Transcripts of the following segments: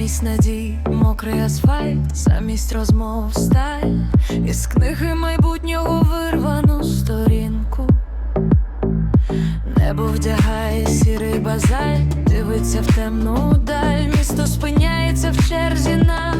замість надій, мокрий асфальт, замість розмов сталь, із книги майбутнього вирвану сторінку. Небо вдягає сірий базаль, дивиться в темну даль, місто спиняється в черзі на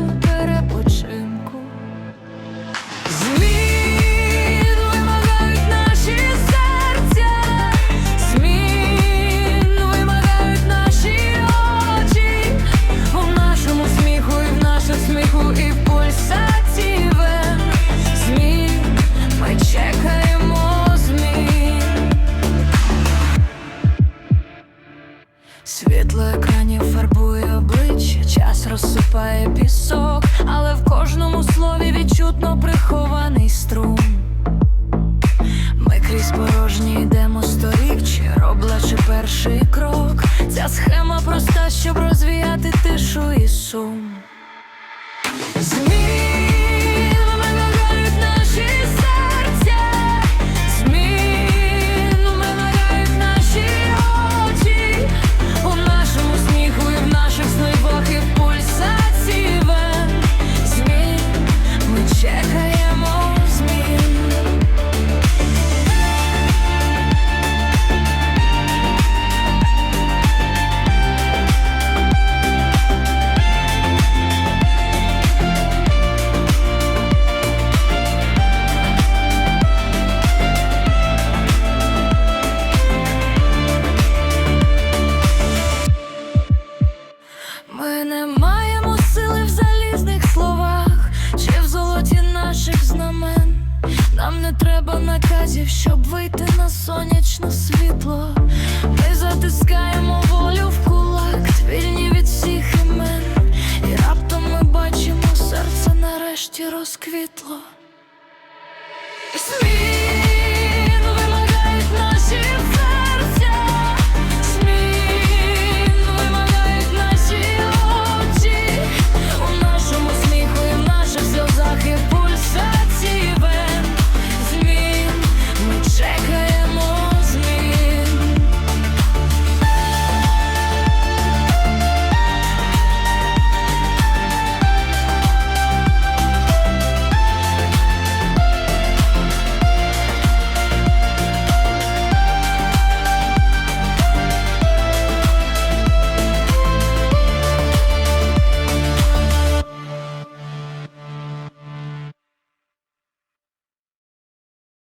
Світло екранів фарбує обличчя, час розсипає пісок, але в кожному слові відчутно прихований струм. Ми крізь порожні йдемо сторіччя, роблячи перший крок. Ця схема проста, щоб розвіяти тишу і сум. Ми не маємо сили в залізних словах чи в золоті наших знамен. Нам не треба наказів, щоб вийти на сонячне світло. Ми затискаємо волю в кулак, вільні від всіх імен. І раптом ми бачимо серце нарешті розквітло.